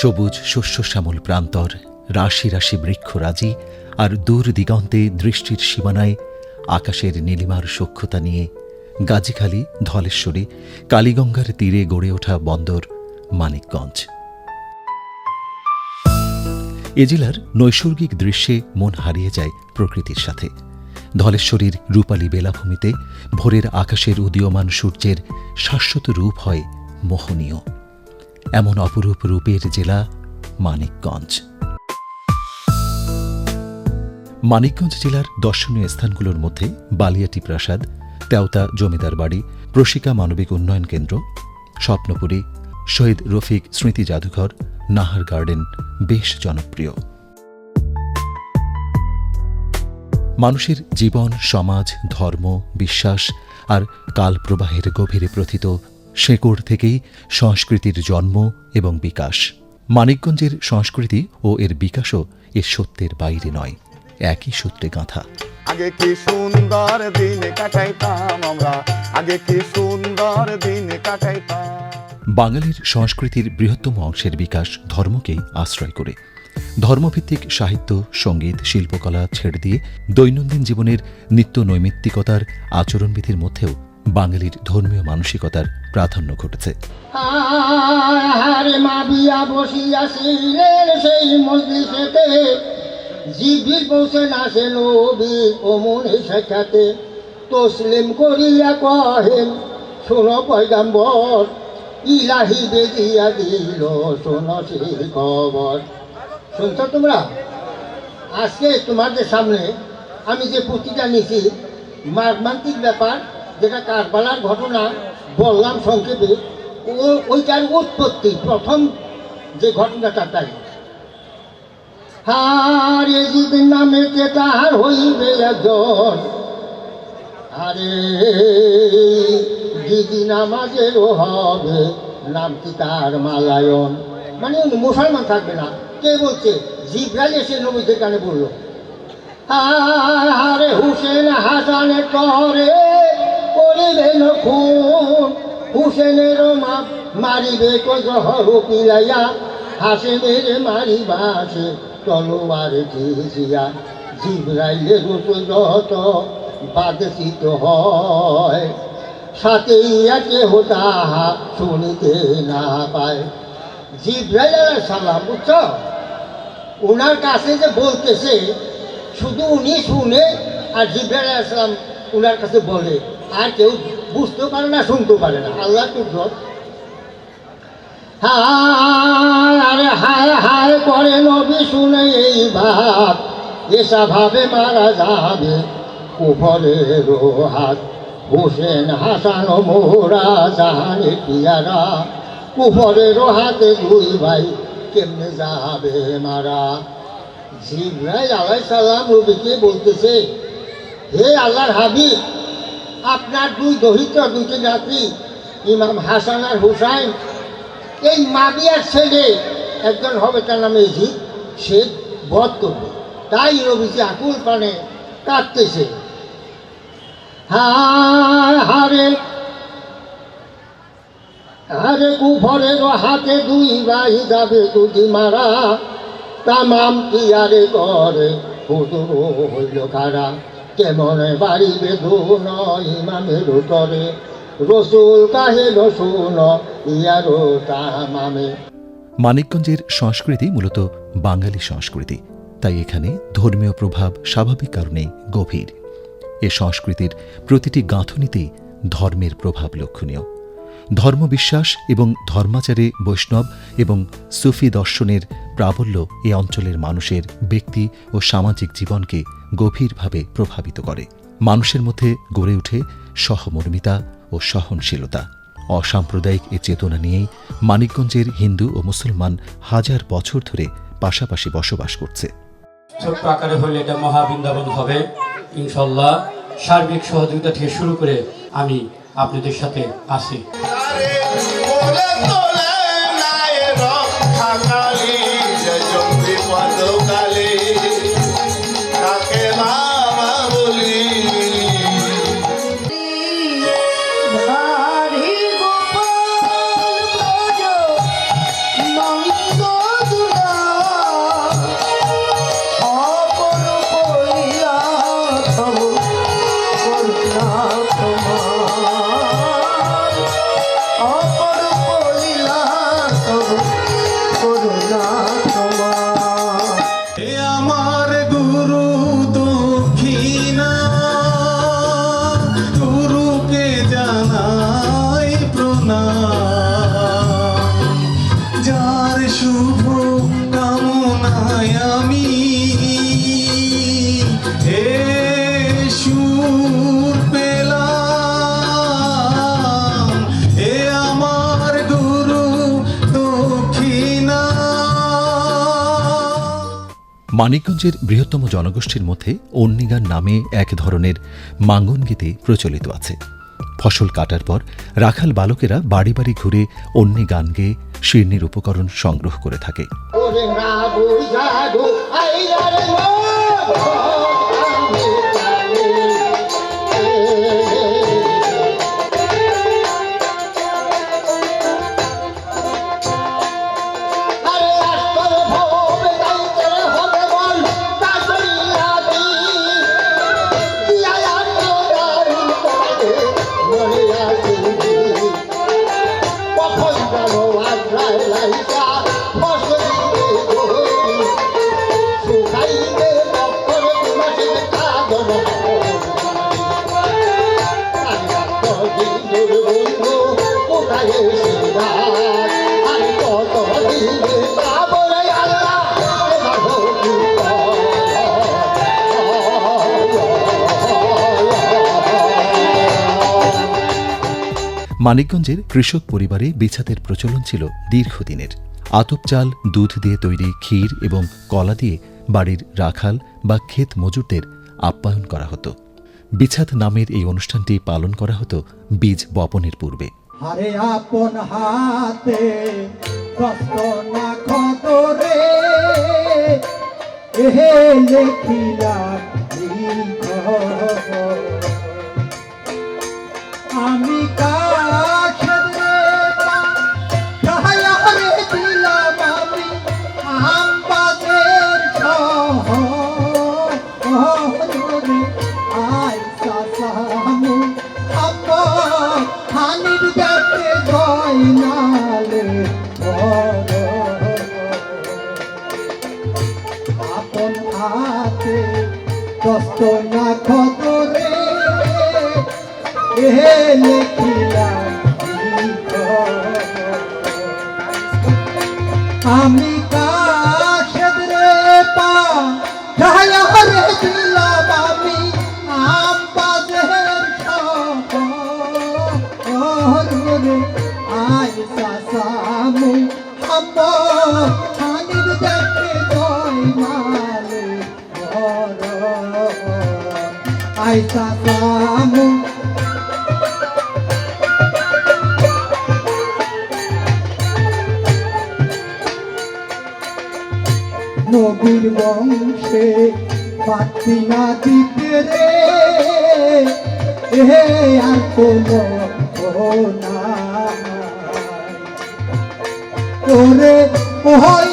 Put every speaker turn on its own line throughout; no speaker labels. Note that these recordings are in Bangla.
সবুজ শস্য শ্যামল প্রান্তর, রাশি রাশি বৃক্ষরাজি আর দূর দিগন্তে দৃষ্টির সীমানায় আকাশের নীলিমার সক্ষতা নিয়ে গাজীখালী, ধলেশ্বরী, কালীগঙ্গার তীরে গড়ে ওঠা বন্দর মানিকগঞ্জ। এ জেলার নৈসর্গিক দৃশ্যে মন হারিয়ে যায় প্রকৃতির সাথে। ধলেশ্বরীর রূপালী বেলাভূমিতে ভোরের আকাশের উদীয়মান সূর্যের শাশ্বত রূপ হয় মোহনীয়। এমন অপরূপ রূপের জেলা মানিকগঞ্জ। মানিকগঞ্জ জেলার দর্শনীয় স্থানগুলোর মধ্যে বালিয়াটি প্রাসাদ, তেওতা জমিদার বাড়ি, প্রশিকা মানবিক উন্নয়ন কেন্দ্র, স্বপ্নপুরী শহীদ রফিক স্মৃতি জাদুঘর, নাহার গার্ডেন বেশ জনপ্রিয়। মানুষের জীবন, সমাজ, ধর্ম, বিশ্বাস আর কাল প্রবাহের গভীরে প্রথিত শেকড় থেকেই সংস্কৃতির জন্ম এবং বিকাশ। মানিকগঞ্জের সংস্কৃতি ও এর বিকাশও এর সত্যের বাইরে নয়, একই সূত্রে গাঁথা।
আগে কি সুন্দর দিন কাটাইতাম আমরা, আগে কি সুন্দর দিন কাটাইতাম।
বাঙালির সংস্কৃতির বৃহত্তম অংশের বিকাশ ধর্মকেই আশ্রয় করে। ধর্মভিত্তিক সাহিত্য, সংগীত, শিল্পকলা ছেড়ে দিয়ে দৈনন্দিন জীবনের নিত্য নৈমিত্তিকতার আচরণবিধির মধ্যেও বাঙালির ধর্মীয় মানসিকতার প্রাধান্য ঘটেছে।
তসলিম করিয়া কহেন, শোনো পয়গাম্বর ইলাহি বেদিয়া দিল শোনো সেই খবর। শুনছ তোমরা? আজকে তোমাদের সামনে আমি যে পুঁথিটা নিছি মার্মান্তিক ব্যাপার, যেটা কারবালার ঘটনা বললাম সংক্ষেপে, ও, ওইটার উৎপত্তি, প্রথম যে ঘটনাটা তাই। হারে যদি নামেতে তাহার হইবে একজন। আরে দিদি নামাজেরও হবে, নাম কি তার মালায়ন? মানে উনি মুসলমান থাকবে না। কে বলছে? জিব্রাইল এসে নবীদের কানে বলল আরে হুসেন হাসানের তরে করিবেন খুন হুসেনের মা মারিবে কজহর পিলাইয়া হাসেনের মারিবাসে তলোয়ার ঝিঝিয়া, জিব্রাইলের যত বাদশিত হয়। সাথে ইয়াকে হোতাহা শুনিতে না পায়। জিব্রাইল সালাম, বুঝছ? ওনার কাছে যে বলতেছে, শুধু উনি শুনে আর জিব্রাইল আসলাম ওনার কাছে বলে। আর কেউ বুঝতেও পারে না, শুনতেও পারে না। আল্লাহ কুদরত। হায় হায় হায় করে নবী শুনে এই ভাব। এসা ভাবে মারা যাবে। কুফরের হাত। হোসেন হাসান মোহরা জাহানের পিয়ারা কুফরের হাতে দুই ভাই, কেমনে যাবে মারা? জিব্রাইল আলাই সালাম রবিকে বলতেছে, হে আল্লাহর হাবি আপনার দুই দহিত, দুইটি জাতি ইমাম হাসান আর হুসাইন, এই মাবিয়ার ছেলে, একজন হবে তার নামে ইজিদ সে বধ করবে। তাই নবীজি আকুল পানে কাঁদতেছে। হারে। আরে কুফরের হাতে দুই ভাই যাবে দুটি মারা। তামাম তিয়ারে করে হুজুর হইল খারা কেমনে বাড়িবে ধুন ইমামের উতরে রসুল কাহেল শুন ইয়ারো তামামে।
মানিকগঞ্জের সংস্কৃতি মূলত বাঙালি সংস্কৃতি। তাই এখানে ধর্মীয় প্রভাব স্বাভাবিক কারণেই গভীর। এ সংস্কৃতির প্রতিটি গাঁথনিতেই ধর্মের প্রভাব লক্ষণীয়। ধর্মবিশ্বাস এবং ধর্মাচারে বৈষ্ণব এবং সুফি দর্শনের প্রাবল্য এ অঞ্চলের মানুষের ব্যক্তি ও সামাজিক জীবনকে গভীরভাবে প্রভাবিত করে। মানুষের মধ্যে গড়ে ওঠে সহমর্মিতা ও সহনশীলতা। অসাম্প্রদায়িক এ চেতনা নিয়েই মানিকগঞ্জের হিন্দু ও মুসলমান হাজার বছর ধরে পাশাপাশি বসবাস করছে।
ছোট্ট আকারে হলে এটা মহাবৃন্দাবন হবে। ইনশাল্লাহ সার্বিক সহযোগিতা থেকে শুরু করে আমি আপনাদের সাথে আছি।
যার শুভ কামনায় আমি হে আমার গুরু
মানিকগঞ্জের বৃহত্তম জনগোষ্ঠীর মধ্যে অন্নিগান নামে এক ধরনের মাঙ্গন গীতি প্রচলিত আছে। ফসল কাটার পর রাখাল বালকেরা বাড়ি বাড়ি ঘুরে অন্য গান গেয়ে শিরনির উপকরণ সংগ্রহ করে থাকে। মানিকগঞ্জের কৃষক পরিবারে বিছাতের প্রচলন ছিল দীর্ঘদিনের। আতপ চাল, দুধ দিয়ে তৈরি ক্ষীর এবং কলা দিয়ে বাড়ির রাখাল বা ক্ষেত মজুরদের আপ্যায়ন করা হতো। বিছাত নামের এই অনুষ্ঠানটি পালন করা হতো বীজ বপনের পূর্বে।
হারে আপন হাতে কষ্ট না কত রে? এহে লেখিলাম কষ্ট না খতরে এ লিখিলাম আমি নবীর বংশে পাচ্ছি না দিতে রে এ আর কোনো। ওরে ওই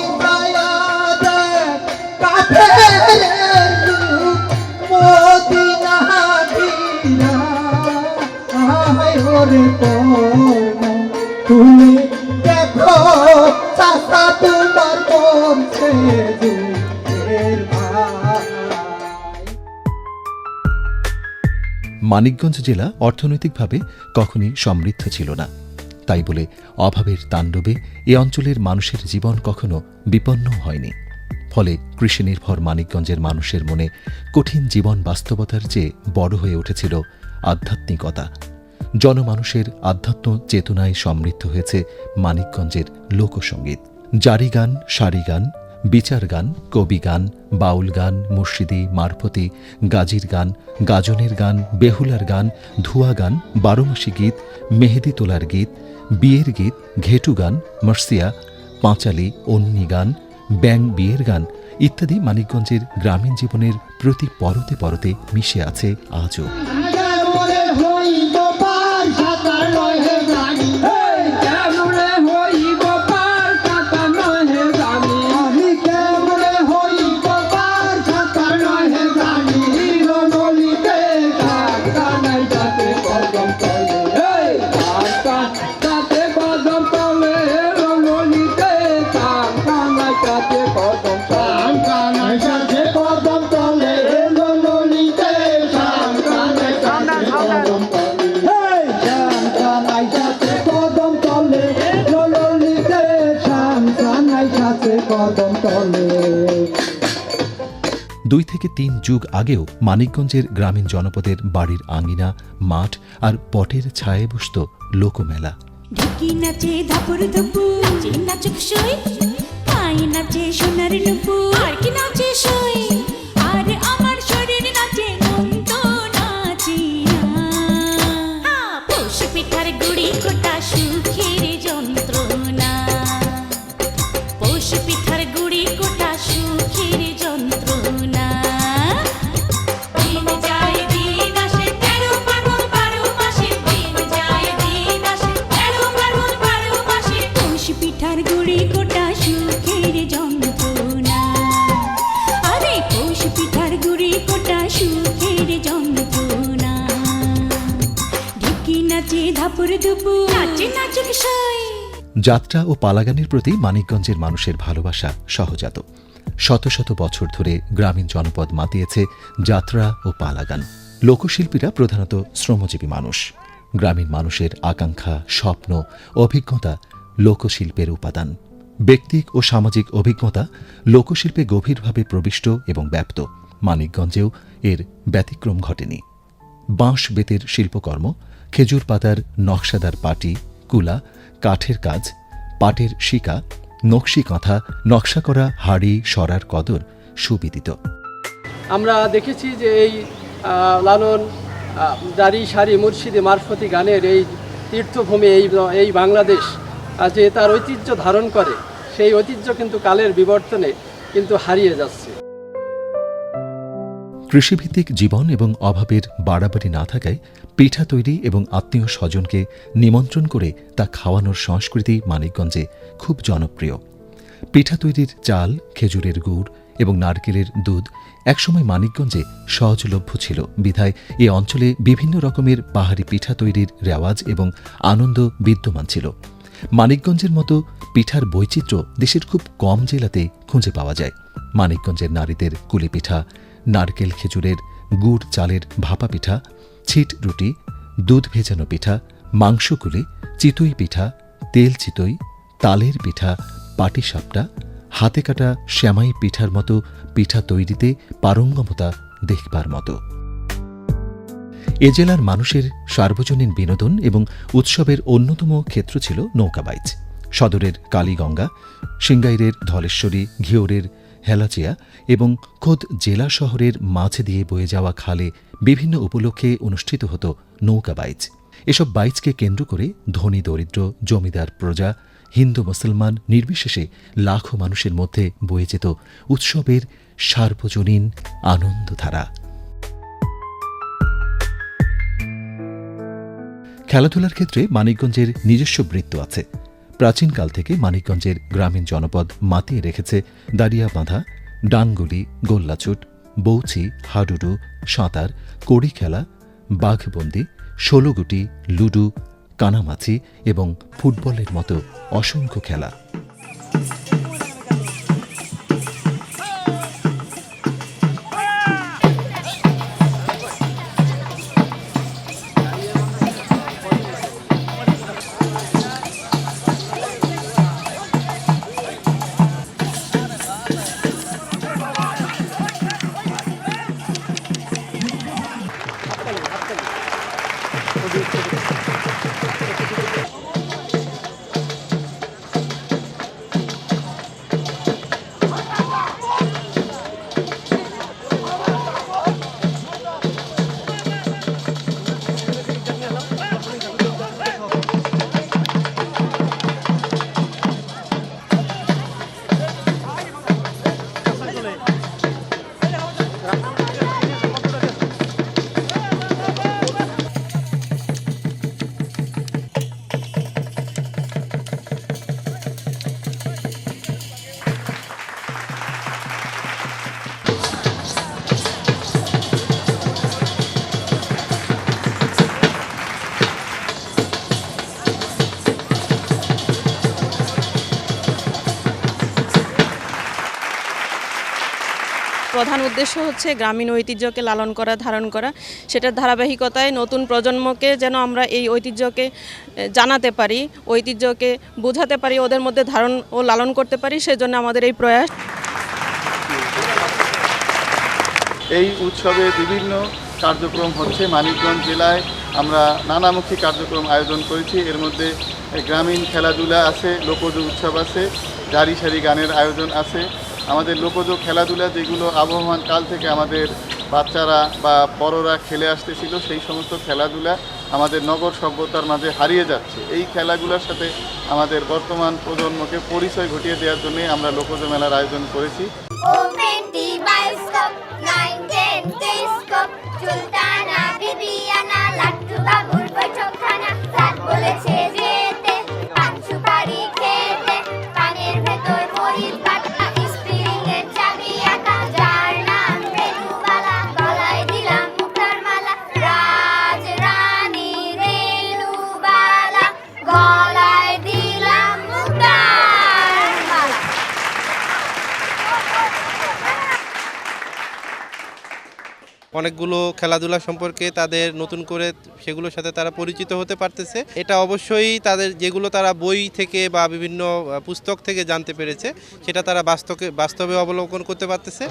মানিকগঞ্জ জেলা অর্থনৈতিকভাবে কখনই সমৃদ্ধ ছিল না। তাই বলে অভাবের তাণ্ডবে এ অঞ্চলের মানুষের জীবন কখনো বিপন্ন হয়নি। ফলে কৃষি নির্ভর মানিকগঞ্জের মানুষের মনে কঠিন জীবন বাস্তবতার চেয়ে বড় হয়ে উঠেছিল আধ্যাত্মিকতা। জনমানুষের আধ্যাত্ম চেতনায় সমৃদ্ধ হয়েছে মানিকগঞ্জের লোকসঙ্গীত জারি গান সারি গান বিচার গান, কবি গান, বাউল গান মুর্শিদি মারফতি, গাজির গান, গাজনের গান, বেহুলার গান, ধুয়া গান, বারোমাসি গীত, মেহেদি তোলার গীত, বিয়ের গীত, ঘেটু গান, মার্সিয়া, পাঁচালি অন্নি গান, ব্যাং বিয়ের গান ইত্যাদি মানিকগঞ্জের গ্রামীণ জীবনের প্রতি পরতে পরতে মিশে আছে আজও। দুই থেকে তিন যুগ আগেও মানিকগঞ্জের গ্রামীণ জনপদের বাড়ির আঙিনা, মাঠ আর পটের ছায়ে বসত লোকমেলা।
ঢুকি নাচে নাচে সোনার আর কি নাচে
যাত্রা ও পালাগানের প্রতি মানিকগঞ্জের মানুষের ভালোবাসা সহজাত। শত শত বছর ধরে গ্রামীণ জনপদ মাতিয়েছে যাত্রা ও পালাগান। লোকশিল্পীরা প্রধানত শ্রমজীবী মানুষ। গ্রামীণ মানুষের আকাঙ্ক্ষা, স্বপ্ন, অভিজ্ঞতা লোকশিল্পের উপাদান। ব্যক্তিক ও সামাজিক অভিজ্ঞতা লোকশিল্পে গভীরভাবে প্রবিষ্ট এবং ব্যাপ্ত। মানিকগঞ্জেও এর ব্যতিক্রম ঘটেনি। বাঁশ বেতের শিল্পকর্ম, খেজুর পাতার নকশাদার পাটি, কুলা কাঠের কাজ, পাটের শিকা, নকশি কাঁথা, নকশা করা হাড়ি, সরার কদর সুবিদিত।
আমরা দেখেছি যে এই লালন দাড়ি সারি মুর্শিদি মারফতি গানের এই তীর্থভূমি এই এই বাংলাদেশ যে তার ঐতিহ্য ধারণ করে, সেই ঐতিহ্য কিন্তু কালের বিবর্তনে কিন্তু হারিয়ে যাচ্ছে।
কৃষিভিত্তিক জীবন এবং অভাবের বাড়াবাড়ি না থাকায় পিঠা তৈরি এবং আত্মীয় স্বজনকে নিমন্ত্রণ করে তা খাওয়ানোর সংস্কৃতি মানিকগঞ্জে খুব জনপ্রিয়। পিঠা তৈরির চাল, খেজুরের গুড় এবং নারকেলের দুধ একসময় মানিকগঞ্জে সহজলভ্য ছিল। বিধায় এ অঞ্চলে বিভিন্ন রকমের পাহাড়ি পিঠা তৈরির রেওয়াজ এবং আনন্দ বিদ্যমান ছিল। মানিকগঞ্জের মতো পিঠার বৈচিত্র্য দেশের খুব কম জেলাতে খুঁজে পাওয়া যায়। মানিকগঞ্জের নারীদের কুলি পিঠা নারকেল খেজুরের গুড় চালের ভাপা পিঠা, ছিট রুটি, দুধ ভেজানো পিঠা মাংসকুলি চিতই পিঠা, তেল চিতই, তালের পিঠা পাটিসাপটা হাতে কাটা শ্যামাই পিঠার মতো পিঠা তৈরিতে পারঙ্গমতা দেখবার মতো। এ জেলার মানুষের সার্বজনীন বিনোদন এবং উৎসবের অন্যতম ক্ষেত্র ছিল নৌকাবাইচ সদরের কালীগঙ্গা, সিঙ্গাইরের ধলেশ্বরী, ঘিওরের হেলাচিয়া এবং খোদ জেলা শহরের মাঝে দিয়ে বয়ে যাওয়া খালে বিভিন্ন উপলক্ষে অনুষ্ঠিত হতো নৌকা বাইচ। এসব বাইচকে কেন্দ্র করে ধনী, দরিদ্র, জমিদার প্রজা, হিন্দু, মুসলমান নির্বিশেষে লাখো মানুষের মধ্যে বয়ে যেত উৎসবের সার্বজনীন আনন্দধারা। খেলাধুলার ক্ষেত্রে মানিকগঞ্জের নিজস্ব বৃত্ত আছে। প্রাচীনকাল থেকে মানিকগঞ্জের গ্রামীণ জনপদ মাতিয়ে রেখেছে দাঁড়িয়া বাঁধা ডানগুলি গোল্লাচুট বৌছি হাডুডু, সাঁতার কড়ি খেলা বাঘবন্দি, ষোলোগুটি, লুডু, কানামাছি এবং ফুটবলের মতো অসংখ্য খেলা। Gracias.
প্রধান উদ্দেশ্য হচ্ছে গ্রামীণ ঐতিহ্যকে লালন করা, ধারণ করা। সেটার ধারাবাহিকতায় নতুন প্রজন্মকে যেন আমরা এই ঐতিহ্যকে জানাতে পারি, ঐতিহ্যকে বোঝাতে পারি, ওদের মধ্যে ধারণ ও লালন করতে পারি, সেজন্য আমাদের এই প্রয়াস।
এই উৎসবে বিভিন্ন কার্যক্রম হচ্ছে। মানিকগঞ্জ জেলায় আমরা নানামুখী কার্যক্রম আয়োজন করেছি। এর মধ্যে গ্রামীণ খেলাধুলা আছে, লোকজ উৎসব আছে, জারি সারি গানের আয়োজন আছে। আমাদের লোকজ খেলাধুলা যেগুলো আবহমান কাল থেকে আমাদের বাচ্চারা বা বড়রা খেলে আসতেছিল, সেই সমস্ত খেলাধুলা আমাদের নগর সভ্যতার মাঝে হারিয়ে যাচ্ছে। এই খেলাগুলোর সাথে আমাদের বর্তমান প্রজন্মকে পরিচয় ঘটিয়ে দেওয়ার জন্যই আমরা লোকজ মেলার আয়োজন করেছি।
অনেকগুলো খেলাধুলা সম্পর্কে তাদের নতুন করে সেগুলোর সাথে তারা পরিচিত হতে পারতেছে। এটা অবশ্যই তাদের যেগুলো তারা বই থেকে বা বিভিন্ন পুস্তক থেকে জানতে পেরেছে, সেটা তারা বাস্তবে বাস্তবে অবলম্বন করতে পারতেছে।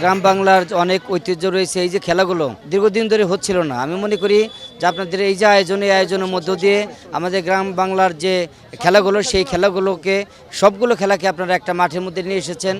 গ্রাম বাংলার অনেক ঐতিহ্য রয়েছে, এই যে খেলাগুলো দীর্ঘদিন ধরে হচ্ছিল না। আমি মনে করি যে আপনাদের এই যে আয়োজন, এই আয়োজনের মধ্য দিয়ে আমাদের গ্রাম বাংলার যে খেলাগুলো, সেই খেলাগুলোকে সবগুলো খেলাকে আপনারা একটা মাঠের মধ্যে নিয়ে এসেছেন।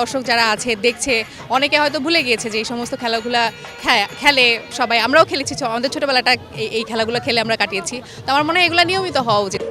দর্শক যারা আছে, দেখছে, অনেকে হয়তো ভুলে গিয়েছে যে এই সমস্ত খেলাগুলা খেলে সবাই, আমরাও খেলেছি। আমাদের ছোটবেলাটা এই খেলাগুলো খেলে আমরা কাটিয়েছি। তো আমার মনে হয় এগুলো নিয়মিত হওয়া উচিত।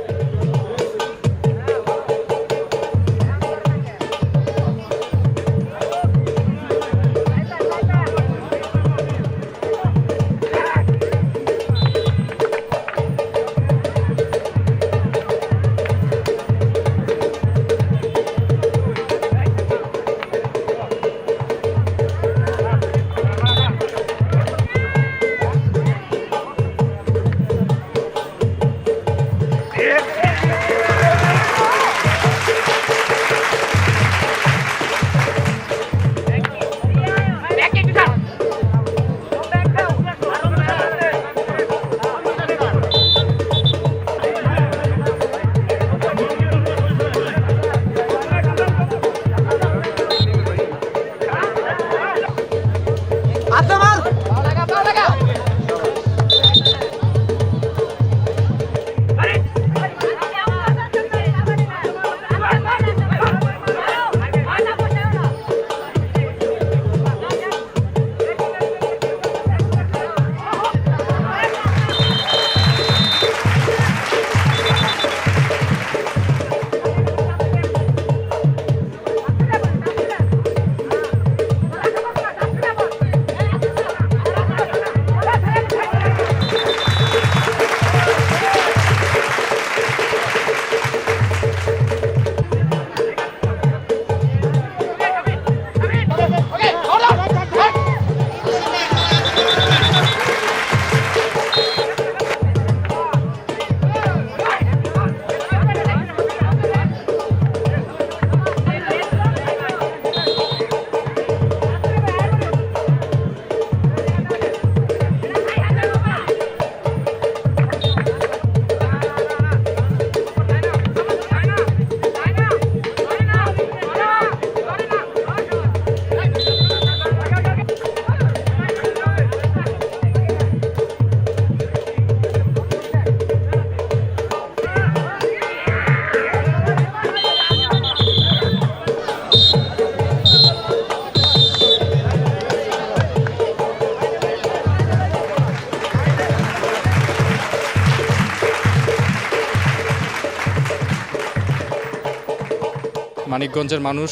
মানিকগঞ্জের মানুষ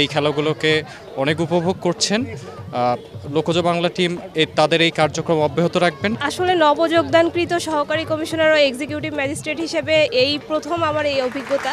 এই খেলাগুলোকে অনেক উপভোগ করছেন। লোকজ বাংলা টিম তাদের এই কার্যক্রম অব্যাহত রাখবেন।
আসলে নবযোগদানকৃত সহকারী কমিশনার ও এক্সিকিউটিভ ম্যাজিস্ট্রেট হিসেবে এই প্রথম আমার এই অভিজ্ঞতা।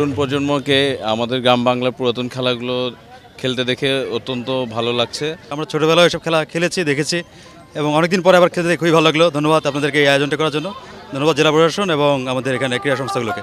তরুণ প্রজন্মকে আমাদের গ্রাম বাংলার পুরাতন খেলাগুলো খেলতে দেখে অত্যন্ত ভালো লাগছে।
আমরা ছোটোবেলায় এসব খেলা খেলেছি, দেখেছি এবং অনেকদিন পরে আবার খেলতে খুবই ভালো লাগল। ধন্যবাদ আপনাদেরকে এই আয়োজনটা করার জন্য। ধন্যবাদ জেলা প্রশাসন এবং আমাদের এখানে ক্রীড়া সংস্থাগুলোকে।